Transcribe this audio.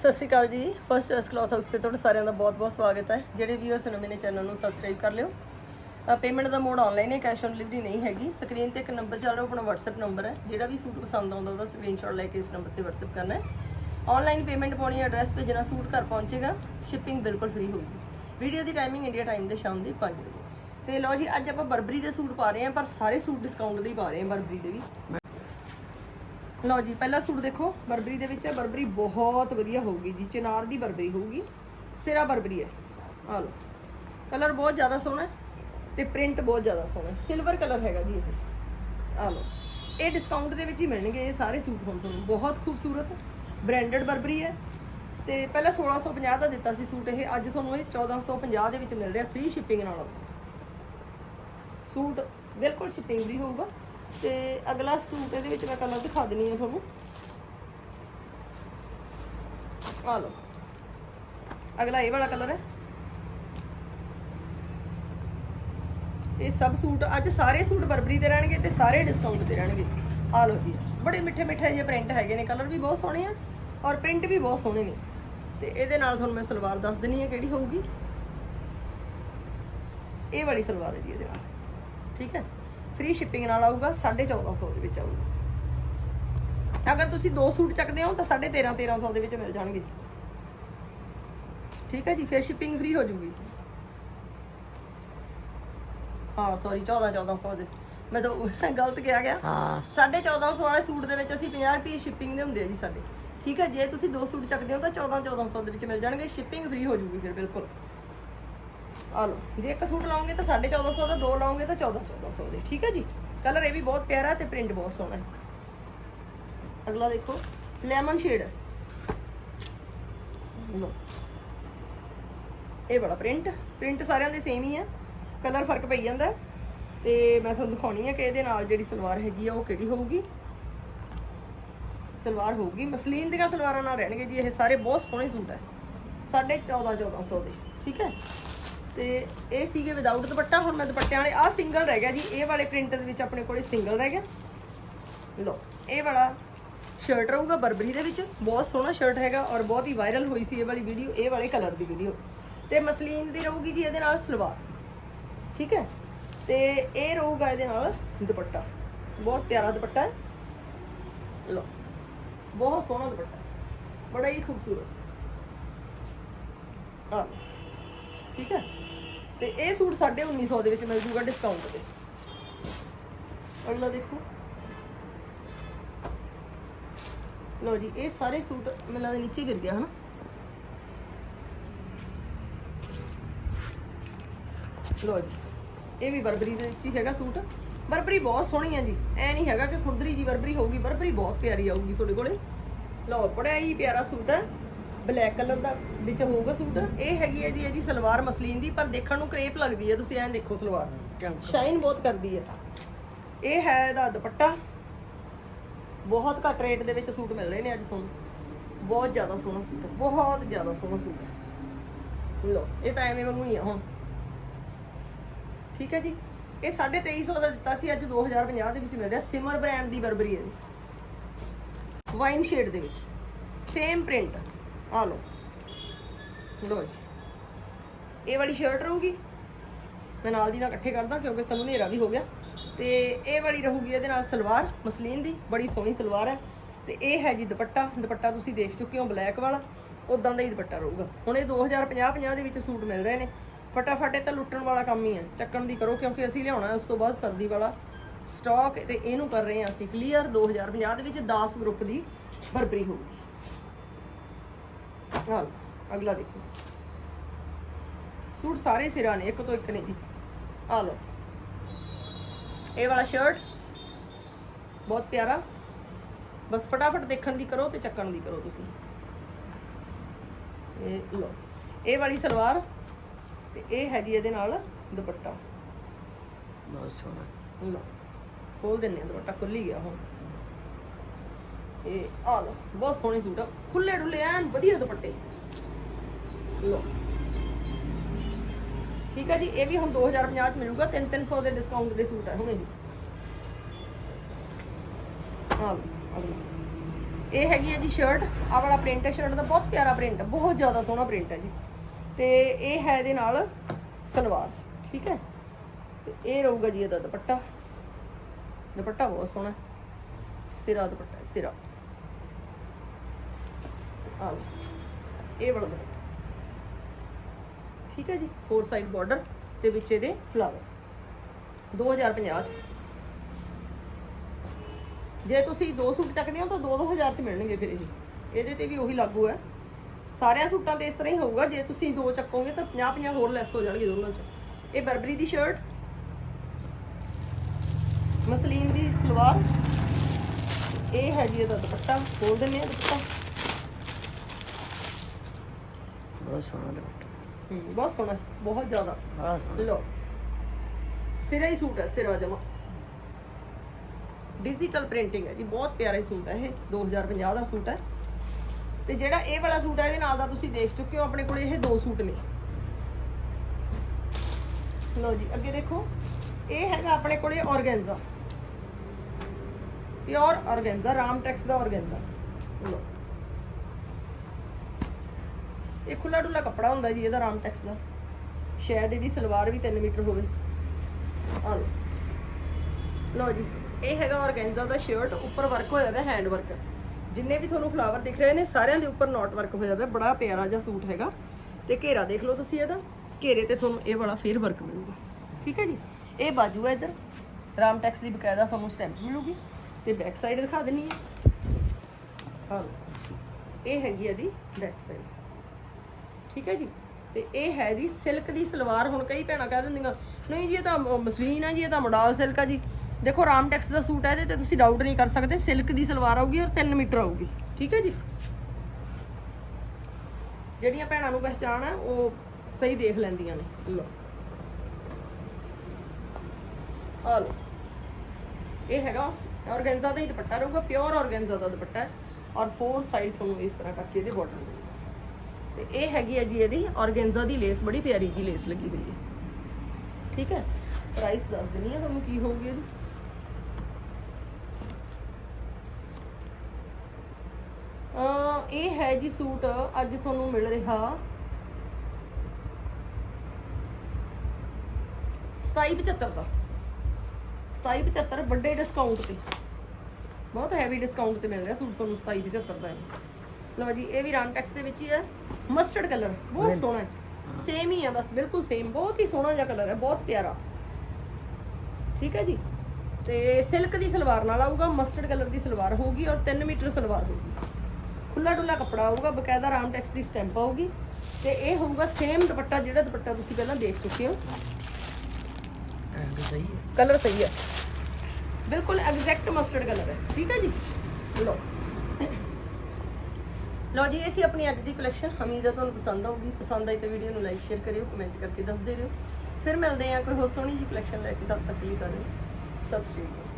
ਸਤਿ ਸ਼੍ਰੀ ਅਕਾਲ ਜੀ। First S cloth house ਤੇ ਤੁਹਾਡਾ ਸਾਰਿਆਂ ਦਾ ਬਹੁਤ-ਬਹੁਤ ਸਵਾਗਤ ਹੈ। ਜਿਹੜੇ ਵੀਅਰਸ ਨਵੇਂ ਨੇ ਚੈਨਲ ਨੂੰ ਸਬਸਕ੍ਰਾਈਬ ਕਰ ਲਿਓ। ਪੇਮੈਂਟ ਦਾ ਮੋਡ ਆਨਲਾਈਨ ਹੈ ਕੈਸ਼ ਔਨ ਡਿਲੀਵਰੀ ਨਹੀਂ ਹੈਗੀ। ਸਕਰੀਨ ਤੇ ਇੱਕ ਨੰਬਰ ਚੱਲ ਰਿਹਾ ਆਪਣਾ WhatsApp ਨੰਬਰ ਹੈ। ਜਿਹੜਾ ਵੀ ਸੂਟ ਪਸੰਦ ਆਉਂਦਾ ਉਹਦਾ ਸਕਰੀਨਸ਼ਾਟ ਲੈ ਕੇ ਇਸ ਨੰਬਰ ਤੇ WhatsApp ਕਰਨਾ ਹੈ। ਆਨਲਾਈਨ ਪੇਮੈਂਟ ਪਾਉਣੀ ਐਡਰੈਸ ਭੇਜਣਾ, ਸੂਟ ਘਰ ਪਹੁੰਚੇਗਾ। ਸ਼ਿਪਿੰਗ ਬਿਲਕੁਲ ਫ੍ਰੀ ਹੋਊਗੀ। ਵੀਡੀਓ ਦੀ ਟਾਈਮਿੰਗ ਇੰਡੀਆ ਟਾਈਮ ਦੇ ਸ਼ਾਮ ਦੇ 5 ਵਜੇ। ਤੇ ਲਓ ਜੀ, ਅੱਜ ਆਪਾਂ ਬਰਬਰੀ ਦੇ ਸੂਟ ਪਾ ਰਹੇ ਹਾਂ, ਪਰ ਸਾਰੇ ਸੂਟ ਡਿਸਕਾਊਂਟ ਦੇ ਹੀ ਪਾ ਰਹੇ ਹਾਂ ਬਰਬਰੀ ਦੇ ਵੀ। ਲਓ ਜੀ, ਪਹਿਲਾ ਸੂਟ ਦੇਖੋ, ਬਰਬਰੀ ਦੇ ਵਿੱਚ ਹੈ। ਬਰਬਰੀ ਬਹੁਤ ਵਧੀਆ ਹੋਊਗੀ ਜੀ। ਚਨਾਰ ਦੀ ਬਰਬਰੀ ਹੋਊਗੀ। ਸਿਰਾ ਬਰਬਰੀ ਹੈ। ਆ ਲਓ। ਕਲਰ ਬਹੁਤ ਜ਼ਿਆਦਾ ਸੋਹਣਾ ਹੈ ਤੇ ਪ੍ਰਿੰਟ ਬਹੁਤ ਜ਼ਿਆਦਾ ਸੋਹਣਾ ਸਿਲਵਰ ਕਲਰ ਹੈਗਾ ਜੀ ਇਹ। ਆ ਲਓ। ਇਹ ਡਿਸਕਾਊਂਟ ਦੇ ਵਿੱਚ ਹੀ ਮਿਲਣਗੇ ਇਹ ਸਾਰੇ ਸੂਟ ਹੁਣ ਤੁਹਾਨੂੰ। ਬਹੁਤ ਖੂਬਸੂਰਤ ਬ੍ਰਾਂਡਡ ਬਰਬਰੀ ਹੈ। ਤੇ ਪਹਿਲਾਂ 1650 ਦਾ ਦਿੱਤਾ ਸੀ ਸੂਟ ਇਹ। ਅੱਜ ਤੁਹਾਨੂੰ ਇਹ 1450 ਦੇ ਵਿੱਚ ਮਿਲ ਰਿਹਾ। ਫ੍ਰੀ ਸ਼ਿਪਿੰਗ ਨਾਲ। ਸੂਟ ਬਿਲਕੁਲ ਸ਼ਿਪਿੰਗ ਵੀ ਹੋਊਗਾ। ਤੇ ਅਗਲਾ ਸੂਟ ਇਹਦੇ ਵਿੱਚ ਮੈਂ ਕਲਰ ਦਿਖਾ ਦਿੰਨੀ ਆ ਤੁਹਾਨੂੰ। ਆ ਲਓ। ਅਗਲਾ ਇਹ ਵਾਲਾ ਕਲਰ ਹੈ। ਇਹ ਸਭ ਸੂਟ ਅੱਜ ਸਾਰੇ ਸੂਟ ਬਰਬਰੀ ਦੇ ਰਹਿਣਗੇ ਤੇ ਸਾਰੇ ਡਿਸਕਾਊਂਟ ਤੇ ਰਹਿਣਗੇ। ਆ ਲਓ ਜੀ, ਬੜੇ ਮਿੱਠੇ ਮਿੱਠੇ ਜਿਹੇ ਪ੍ਰਿੰਟ ਹੈਗੇ ਨੇ ਕਲਰ ਵੀ ਬਹੁਤ ਸੋਹਣੇ ਆ ਔਰ ਪ੍ਰਿੰਟ ਵੀ ਬਹੁਤ ਸੋਹਣੇ ਨੇ। ਤੇ ਇਹਦੇ ਨਾਲ ਤੁਹਾਨੂੰ ਮੈਂ ਸਲਵਾਰ ਦੱਸ ਦਿੰਨੀ ਆ ਕਿਹੜੀ ਹੋਊਗੀ। ਇਹ ਵਾਲੀ ਸਲਵਾਰ ਹੈ ਜੀ ਇਹਦੇ ਨਾਲ। ਠੀਕ ਹੈ? ਫ੍ਰੀ ਸ਼ਿਪਿੰਗ ਨਾਲ ਆਊਗਾ 1450 ਦੇ ਵਿੱਚ ਆਊਗਾ। ਅਗਰ ਤੁਸੀਂ ਦੋ ਸੂਟ ਚੱਕਦੇ ਹੋ ਤਾਂ 13.5 1300 ਦੇ ਵਿੱਚ ਮਿਲ ਜਾਣਗੇ। ਠੀਕ ਹੈ ਜੀ ਫਿਰ ਸ਼ਿਪਿੰਗ ਫ੍ਰੀ ਹੋ ਜੂਗੀ। ਹਾਂ ਸੌਰੀ 14 1400 ਦੇ। ਮੈਂ ਤਾਂ ਗਲਤ ਕਿਹਾ ਗਿਆ। ਹਾਂ। 1450 ਵਾਲੇ ਸੂਟ ਦੇ ਵਿੱਚ ਅਸੀਂ 50 ਰੁਪਏ ਸ਼ਿਪਿੰਗ ਦੇ ਹੁੰਦੇ ਆ ਜੀ ਸਾਡੇ। ਠੀਕ ਹੈ ਜੇ ਤੁਸੀਂ ਦੋ ਸੂਟ ਚੱਕਦੇ ਹੋ ਤਾਂ 14 1400 ਦੇ ਵਿੱਚ ਮਿਲ ਜਾਣਗੇ। ਸ਼ਿਪਿੰਗ ਫ੍ਰੀ ਹੋ ਜੂਗੀ ਫਿਰ ਬਿਲਕੁਲ। ਆ ਲਓ। ਜੇ ਇੱਕ ਸੂਟ ਲਾਉਂਗੇ ਤਾਂ 1450 ਦਾ, ਦੋ ਲਾਉਂਗੇ ਤਾਂ 14 1400 ਦੇ, ਠੀਕ ਹੈ ਜੀ? ਕਲਰ ਇਹ ਵੀ ਬਹੁਤ ਪਿਆਰਾ ਤੇ ਪ੍ਰਿੰਟ ਬਹੁਤ ਸੋਹਣਾ ਹੈ। ਅਗਲਾ ਦੇਖੋ ਲੈਮਨ ਸ਼ੇਡ ਲਓ। ਇਹ ਬੜਾ ਪ੍ਰਿੰਟ ਪ੍ਰਿੰਟ ਸਾਰਿਆਂ ਦੇ ਸੇਮ ਹੀ ਆ ਕਲਰ ਫ਼ਰਕ ਪਈ ਜਾਂਦਾ ਹੈ। ਤੇ ਮੈਂ ਤੁਹਾਨੂੰ ਦਿਖਾਉਣੀ ਹੈ ਕਿ ਇਹਦੇ ਨਾਲ ਜਿਹੜੀ ਸਲਵਾਰ ਹੈਗੀ ਆ, ਉਹ ਕਿਹੜੀ ਹੋਊਗੀ? ਸਲਵਾਰ ਹੋਊਗੀ। ਮਸਲੀਨ ਦੀਆਂ ਸਲਵਾਰਾਂ ਨਾਲ ਰਹਿਣਗੇ ਜੀ, ਇਹ ਸਾਰੇ ਬਹੁਤ ਸੋਹਣੇ ਸੂਟ ਹੈ। 14.5 1400 ਦੇ, ਠੀਕ ਹੈ? ਤੇ ਇਹ ਸੀਗੇ ਵਿਦਆਊਟ ਦੁਪੱਟਾ, ਹੁਣ ਮੈਂ ਦੁਪੱਟਿਆਂ ਵਾਲੇ, ਆਹ ਸਿੰਗਲ ਰਹਿ ਗਿਆ ਜੀ, ਇਹ ਵਾਲੇ ਪ੍ਰਿੰਟ ਦੇ ਵਿੱਚ ਆਪਣੇ ਕੋਲੇ ਸਿੰਗਲ ਰਹਿ ਗਿਆ। ਲੋ ਇਹ ਵਾਲਾ ਸ਼ਰਟ ਰਹੂਗਾ ਬਰਬਰੀ ਦੇ ਵਿੱਚ, ਬਹੁਤ ਸੋਹਣਾ ਸ਼ਰਟ ਹੈਗਾ ਔਰ ਬਹੁਤ ਹੀ ਵਾਇਰਲ ਹੋਈ ਸੀ ਇਹ ਵਾਲੀ ਵੀਡੀਓ ਇਹ ਵਾਲੇ ਕਲਰ ਦੀ ਵੀਡੀਓ ਤੇ ਮਸਲੀਨ ਦੀ ਰਹੂਗੀ ਜੀ ਇਹਦੇ ਨਾਲ ਸਲਵਾਰ, ਠੀਕ ਹੈ? ਤੇ ਇਹ ਰਹੂਗਾ ਇਹਦੇ ਨਾਲ ਦੁਪੱਟਾ, ਬਹੁਤ ਪਿਆਰਾ ਦੁਪੱਟਾ ਹੈ। ਲੋ ਬਹੁਤ ਸੋਹਣਾ ਦੁਪੱਟਾ, ਬੜਾ ਹੀ ਖੂਬਸੂਰਤ। ਆ ਠੀਕ ਹੈ? ਤੇ ਇਹ ਸੂਟ 1950 ਦੇ ਵਿੱਚ ਮਿਲ ਜੂਗਾ ਡਿਸਕਾਊਂਟ ਤੇ। ਅਗਲਾ ਦੇਖੋ। ਲੋ ਜੀ, ਇਹ ਸਾਰੇ ਸੂਟ ਮੈਨੂੰ ਦੇ ਨੀਚੇ ਗਿਰ ਗਿਆ, ਹਨਾ? ਲੋ ਜੀ, ਇਹ ਵੀ ਬਰਬਰੀ ਦੇ ਵਿੱਚ ਹੀ ਹੈਗਾ ਸੂਟ। ਬਰਬਰੀ ਬਹੁਤ ਸੋਹਣੀ ਹੈ ਜੀ। ਐ ਨਹੀਂ ਹੈਗਾ ਕਿ ਖੁਰਦਰੀ ਜੀ ਬਰਬਰੀ ਹੋਊਗੀ, ਬਰਬਰੀ ਬਹੁਤ ਪਿਆਰੀ ਆਊਗੀ ਤੁਹਾਡੇ ਕੋਲੇ। ਲਓ, ਬੜਾ ਹੀ ਪਿਆਰਾ ਸੂਟ ਹੈ। ਬਲੈਕ ਕਲਰ ਦਾ ਵਿੱਚ ਹੋਊਗਾ ਸੂਟ। ਇਹ ਹੈਗੀ ਹੈ ਜੀ ਇਹਦੀ ਸਲਵਾਰ ਮਸਲੀਨ ਦੀ ਪਰ ਦੇਖਣ ਨੂੰ ਕਰੇਪ ਲੱਗਦੀ ਹੈ ਤੁਸੀਂ ਐਂ ਦੇਖੋ ਸਲਵਾਰ। ਸ਼ਾਈਨ ਬਹੁਤ ਕਰਦੀ ਹੈ। ਇਹ ਹੈ ਇਹਦਾ ਦੁਪੱਟਾ। ਬਹੁਤ ਘੱਟ ਰੇਟ ਦੇ ਵਿੱਚ ਸੂਟ ਮਿਲ ਰਹੇ ਨੇ ਅੱਜ ਤੁਹਾਨੂੰ। ਬਹੁਤ ਜ਼ਿਆਦਾ ਸੋਹਣਾ ਸੂਟ ਹੈ ਬਹੁਤ ਜ਼ਿਆਦਾ ਸੋਹਣਾ ਸੂਟ ਹੈ। ਲਓ ਇਹ ਤਾਂ ਐਵੇਂ ਵਾਂਗੂ ਹੀ ਆ ਹੁਣ। ਠੀਕ ਹੈ ਜੀ। ਇਹ 2350 ਦਾ ਦਿੱਤਾ ਸੀ ਅੱਜ 2050 ਦੇ ਵਿੱਚ ਮਿਲ ਰਿਹਾ। ਸਿਮਰ ਬ੍ਰਾਂਡ ਦੀ ਬਰਬਰੀ ਹੈ ਜੀ। ਵਾਈਨ ਸ਼ੇਡ ਦੇ ਵਿੱਚ। ਸੇਮ ਪ੍ਰਿੰਟ ਆ ਲਓ। ਲਓ ਜੀ। ਇਹ ਵਾਲੀ ਸ਼ਰਟ ਰਹੂਗੀ। ਮੈਂ ਨਾਲ ਦੀ ਨਾਲ ਇਕੱਠੇ ਕਰਦਾ ਕਿਉਂਕਿ ਸਾਨੂੰ ਹਨੇਰਾ ਵੀ ਹੋ ਗਿਆ। ਤੇ ਇਹ ਵਾਲੀ ਰਹੂਗੀ ਇਹਦੇ ਨਾਲ ਸਲਵਾਰ, ਮਸਲੀਨ ਦੀ। ਬੜੀ ਸੋਹਣੀ ਸਲਵਾਰ ਹੈ। ਤੇ ਇਹ ਹੈ ਜੀ ਦੁਪੱਟਾ। ਦੁਪੱਟਾ ਤੁਸੀਂ ਦੇਖ ਚੁੱਕੇ ਹੋ, ਬਲੈਕ ਵਾਲਾ। ਉਦਾਂ ਦਾ ਹੀ ਦੁਪੱਟਾ ਰਹੂਗਾ। ਹੁਣ ਇਹ 2050 50 ਦੇ ਵਿੱਚ ਸੂਟ ਮਿਲ ਰਹੇ ਨੇ। ਫਟਾਫਟ ਇਹ ਤਾਂ ਲੁੱਟਣ ਵਾਲਾ ਕੰਮ ਹੀ ਹੈ। ਚੱਕਣ ਦੀ ਕਰੋ ਕਿਉਂਕਿ ਅਸੀਂ ਲਿਆਉਣਾ ਉਸ ਤੋਂ ਬਾਅਦ ਸਰਦੀ ਵਾਲਾ ਸਟਾਕ। ਤੇ ਇਹਨੂੰ ਕਰ ਰਹੇ ਹਾਂ ਅਸੀਂ ਕਲੀਅਰ 2050 ਦੇ ਵਿੱਚ 10 ਗਰੁੱਪ ਦੀ ਬਰਬਰੀ ਹੋਊਗੀ। ਹਾਂ ਅਗਲਾ ਦੇਖੋ। ਸੂਟ ਸਾਰੇ ਸਿਰਾਂ ਨੇ ਇੱਕ ਤੋਂ ਇੱਕ ਨੇ ਜੀ ਆ ਲਓ। ਇਹ ਵਾਲਾ ਸ਼ਰਟ ਬਹੁਤ ਪਿਆਰਾ। ਬਸ ਫਟਾਫਟ ਦੇਖਣ ਦੀ ਕਰੋ ਤੇ ਚੱਕਣ ਦੀ ਕਰੋ ਤੁਸੀਂ। ਇਹ ਲਓ। ਇਹ ਵਾਲੀ ਸਲਵਾਰ ਤੇ ਇਹ ਹੈਗੀ ਇਹਦੇ ਨਾਲ ਦੁਪੱਟਾ। ਬਹੁਤ ਸੋਹਣਾ। ਲਓ। ਖੋਲ ਦਿੰਨੇ ਆ ਦੁਪੱਟਾ ਖੁੱਲ ਹੀ ਗਿਆ ਹੁਣ। ਇਹ ਆ ਲਓ, ਬਹੁਤ ਸੋਹਣੇ ਸੂਟ ਆ। ਖੁੱਲੇ ਡੁੱਲੇ ਐਨ ਵਧੀਆ ਦੁਪੱਟੇ। ਲਓ। ਠੀਕ ਹੈ ਜੀ, ਇਹ ਵੀ ਹੁਣ 2050 ਚ ਮਿਲੂਗਾ 3-300 ਦੇ ਡਿਸਕਾਊਂਟ ਦੇ ਸੂਟ ਆ, ਹੁਣ ਇਹ ਆ ਲਓ ਇਹ ਹੈਗੀ ਹੈ ਜੀ ਸ਼ਰਟ ਆਹ ਵਾਲਾ ਪ੍ਰਿੰਟ ਹੈ ਸ਼ਰਟ ਦਾ ਬਹੁਤ ਪਿਆਰਾ ਪ੍ਰਿੰਟ ਹੈ ਬਹੁਤ ਜ਼ਿਆਦਾ ਸੋਹਣਾ ਪ੍ਰਿੰਟ ਹੈ ਜੀ। ਤੇ ਇਹ ਹੈ ਇਹਦੇ ਨਾਲ ਸਲਵਾਰ, ਠੀਕ ਹੈ ਤੇ ਇਹ ਰਹੂਗਾ ਜੀ ਇਹਦਾ ਦੁਪੱਟਾ। ਦੁਪੱਟਾ ਬਹੁਤ ਸੋਹਣਾ। ਸਿਰਾ ਦੁਪੱਟਾ, ਸਿਰਾ। ਆਹ ਇਹ ਵਾਲਾ ਦੁਪੱਟਾ ਠੀਕ ਹੈ ਜੀ ਫੋਰ ਸਾਈਡ ਬਾਰਡਰ ਤੇ ਵਿੱਚ ਇਹਦੇ ਫਲਾਵਰ 2050 ਚ। ਜੇ ਤੁਸੀਂ ਦੋ ਸੂਟ ਚੱਕਦੇ ਹੋ ਤਾਂ 2-2000 ਚ ਮਿਲਣਗੇ ਫਿਰ ਇਹ। ਇਹਦੇ ਤੇ ਵੀ ਉਹੀ ਲਾਗੂ ਹੈ। ਸਾਰਿਆਂ ਸੂਟਾਂ ਤੇ ਇਸ ਤਰ੍ਹਾਂ ਹੀ ਹੋਊਗਾ। ਜੇ ਤੁਸੀਂ ਦੋ ਚੱਕੋਗੇ ਤਾਂ 50-50 ਹੋਰ ਲੈਸ ਹੋ ਜਾਣਗੇ ਦੋਨਾਂ ਚ। ਇਹ ਬਰਬਰੀ ਦੀ ਸ਼ਰਟ ਮਸਲੀਨ ਦੀ ਸਲਵਾਰ। ਇਹ ਹੈ ਜੀ ਇਹਦਾ ਦੁਪੱਟਾ। ਖੋਲ ਦਿੰਦੇ ਆ ਦੁਪੱਟਾ। ਬਹੁਤ ਸੋਹਣਾ ਦੁਪੱਟਾ ਬਹੁਤ ਸੋਹਣਾ ਹੈ, ਬਹੁਤ ਜ਼ਿਆਦਾ। ਬੜਾ ਸੋਹਣਾ। ਲੋ ਸਿਰਾ ਹੀ ਸੂਟ ਹੈ ਸਿਰਾ ਜਮਾ। ਡਿਜੀਟਲ ਪ੍ਰਿੰਟਿੰਗ ਹੈ ਜੀ ਬਹੁਤ ਪਿਆਰਾ ਸੂਟ ਹੈ ਇਹ। 2050 ਦਾ ਸੂਟ ਹੈ। ਤੇ ਜਿਹੜਾ ਇਹ ਵਾਲਾ ਸੂਟ ਹੈ ਇਹਦੇ ਨਾਲ ਦਾ ਤੁਸੀਂ ਦੇਖ ਚੁੱਕੇ ਹੋ ਆਪਣੇ ਕੋਲ ਇਹ ਦੋ ਸੂਟ ਨੇ। ਲਓ ਜੀ ਅੱਗੇ ਦੇਖੋ। ਇਹ ਹੈਗਾ ਆਪਣੇ ਕੋਲੇ ਔਰਗੈਂਜ਼ਾ। ਪਿਓਰ ਔਰਗੈਂਜ਼ਾ ਰਾਮਟੈਕਸ ਦਾ ਔਰਗੈਂਜ਼ਾ। ਲਓ। ਇਹ ਖੁੱਲਾ ਡੁੱਲਾ ਕੱਪੜਾ ਹੁੰਦਾ ਜੀ, ਇਹਦਾ ਰਾਮਟੈਕਸ ਦਾ। ਸ਼ਾਇਦ ਇਹਦੀ ਸਲਵਾਰ ਵੀ 3 ਮੀਟਰ ਹੋਵੇ। ਆ ਲਓ। ਲਓ ਜੀ, ਇਹ ਹੈਗਾ ਔਰਗੈਂਜ਼ਾ ਦਾ ਸ਼ਰਟ ਉੱਪਰ ਵਰਕ ਹੋਇਆ ਹੋਇਆ ਹੈਂਡ ਵਰਕ ਜਿੰਨੇ ਵੀ ਤੁਹਾਨੂੰ ਫਲਾਵਰ ਦਿਖ ਰਹੇ ਨੇ, ਸਾਰਿਆਂ ਦੇ ਉੱਪਰ ਨੋਟ ਵਰਕ ਹੋਇਆ ਹੋਇਆ ਬੜਾ ਪਿਆਰਾ ਜਿਹਾ ਸੂਟ ਹੈਗਾ। ਤੇ ਘੇਰਾ ਦੇਖ ਲਓ ਤੁਸੀਂ ਇਹਦਾ। ਘੇਰੇ ਤੇ ਤੁਹਾਨੂੰ ਇਹ ਵਾਲਾ ਫੇਰ ਵਰਕ ਮਿਲੂਗਾ। ਠੀਕ ਹੈ ਜੀ? ਇਹ ਬਾਜੂ ਹੈ ਇੱਧਰ। ਰਾਮਟੈਕਸ ਦੀ ਬਕਾਇਦਾ ਤੁਹਾਨੂੰ ਸਟੈਂਪ ਮਿਲੂਗੀ। ਤੇ ਬੈਕ ਸਾਈਡ ਦਿਖਾ ਦਿੰਨੀ ਹੈ ਹਾਂ ਇਹ ਹੈਗੀ ਇਹਦੀ ਬੈਕ ਸਾਈਡ ਠੀਕ ਹੈ ਜੀ? ਤੇ ਇਹ ਹੈ ਜੀ ਸਿਲਕ ਦੀ ਸਲਵਾਰ, ਹੁਣ ਕਈ ਭੈਣਾਂ ਕਹਿ ਦਿੰਦੀਆਂ, ਨਹੀਂ ਜੀ, ਇਹ ਤਾਂ ਮ- ਮਸਲੀਨ ਹੈ ਜੀ, ਇਹ ਤਾਂ ਮੋਡਲ ਸਿਲਕ ਆ ਜੀ। ਦੇਖੋ ਰਾਮਟੈਕਸ ਦਾ ਸੂਟ ਹੈ ਇਹਦੇ ਤੇ ਤੁਸੀਂ ਡਾਊਟ ਨਹੀਂ ਕਰ ਸਕਦੇ, ਸਿਲਕ ਦੀ ਸਲਵਾਰ ਆਊਗੀ ਔਰ 3 ਮੀਟਰ ਆਊਗੀ। ਠੀਕ ਹੈ ਜੀ? ਜਿਹੜੀਆਂ ਭੈਣਾਂ ਨੂੰ ਪਹਿਚਾਣ ਹੈ ਉਹ ਸਹੀ ਦੇਖ ਲੈਂਦੀਆਂ ਨੇ। ਲਓ। ਆ ਲਓ। ਇਹ ਹੈਗਾ ਔਰਗੈਂਜ਼ਾ ਦਾ ਹੀ ਦੁਪੱਟਾ ਰਹੂਗਾ ਪਿਓਰ ਔਰਗੈਂਜ਼ਾ ਦਾ ਦੁਪੱਟਾ ਔਰ ਫੋਰ ਸਾਈਡ ਤੁਹਾਨੂੰ ਇਸ ਤਰ੍ਹਾਂ ਕਰਕੇ ਇਹਦੇ ਬਾਰਡਰ ਤੇ ਇਹ ਹੈਗੀ ਹੈ ਜੀ ਇਹਦੀ ਔਰਗੈਂਜ਼ਾ ਦੀ ਲੇਸ, ਬੜੀ ਪਿਆਰੀ ਜੀ ਲੇਸ ਲੱਗੀ ਹੋਈ ਹੈ। ਠੀਕ ਹੈ? ਪ੍ਰਾਈਸ ਦੱਸ ਦਿੰਨੀ ਆ ਤੁਹਾਨੂੰ ਕੀ ਹੋਊਗੀ ਇਹਦੀ। ਇਹ ਹੈ ਜੀ ਸੂਟ, ਅੱਜ ਤੁਹਾਨੂੰ ਮਿਲ ਰਿਹਾ 2775 ਦਾ। 2775 ਵੱਡੇ ਡਿਸਕਾਊਂਟ ਤੇ। ਬਹੁਤ ਹੈਵੀ ਡਿਸਕਾਊਂਟ ਤੇ ਮਿਲ ਰਿਹਾ ਸੂਟ ਤੁਹਾਨੂੰ 2775 ਦਾ ਇਹ ਲਓ ਜੀ ਇਹ ਵੀ ਰਾਮਟੈਕਸ ਦੇ ਵਿੱਚ ਹੀ ਹੈ ਮਸਟਰਡ ਕਲਰ ਬਹੁਤ ਸੋਹਣਾ ਹੈ। ਸੇਮ ਹੀ ਹੈ ਬਸ ਬਿਲਕੁਲ ਸੇਮ ਬਹੁਤ ਹੀ ਸੋਹਣਾ ਜਿਹਾ ਕਲਰ ਹੈ ਬਹੁਤ ਪਿਆਰਾ। ਠੀਕ ਹੈ ਜੀ? ਤੇ ਸਿਲਕ ਦੀ ਸਲਵਾਰ ਨਾਲ ਆਊਗਾ ਮਸਟਰਡ ਕਲਰ ਦੀ ਸਲਵਾਰ ਹੋਊਗੀ ਔਰ 3 ਮੀਟਰ ਸਲਵਾਰ ਹੋਊਗੀ। ਖੁੱਲਾ ਡੁੱਲਾ ਕੱਪੜਾ ਆਊਗਾ ਬਕਾਇਦਾ ਰਾਮਟੈਕਸ ਦੀ ਸਟੈਂਪ ਆਊਗੀ। ਤੇ ਇਹ ਹੋਊਗਾ ਸੇਮ ਦੁਪੱਟਾ ਜਿਹੜਾ ਦੁਪੱਟਾ ਤੁਸੀਂ ਪਹਿਲਾਂ ਦੇਖ ਚੁੱਕੇ ਹੋ। ਰੰਗ ਸਹੀ ਹੈ। ਕਲਰ ਸਹੀ ਹੈ। ਬਿਲਕੁਲ ਐਗਜ਼ੈਕਟ ਮਸਟਰਡ ਕਲਰ ਹੈ। ਠੀਕ ਹੈ ਜੀ? ਲਓ। ਲਓ ਜੀ, ਇਹ ਸੀ ਆਪਣੀ ਅੱਜ ਦੀ ਕਲੈਕਸ਼ਨ ਉਮੀਦ ਹੈ ਤੁਹਾਨੂੰ ਪਸੰਦ ਆਊਗੀ। ਪਸੰਦ ਆਈ ਤਾਂ ਵੀਡੀਓ ਨੂੰ ਲਾਈਕ ਸ਼ੇਅਰ ਕਰਿਓ ਕਮੈਂਟ ਕਰਕੇ ਦੱਸਦੇ ਰਹੋ ਫਿਰ ਮਿਲਦੇ ਹਾਂ ਕੋਈ ਹੋਰ ਸੋਹਣੀ ਜੀ ਕਲੈਕਸ਼ਨ ਲੈ ਕੇ। ਤਦ ਤੱਕ ਲਈ ਸਾਰੇ। ਸਤਿ ਸ਼੍ਰੀ ਅਕਾਲ।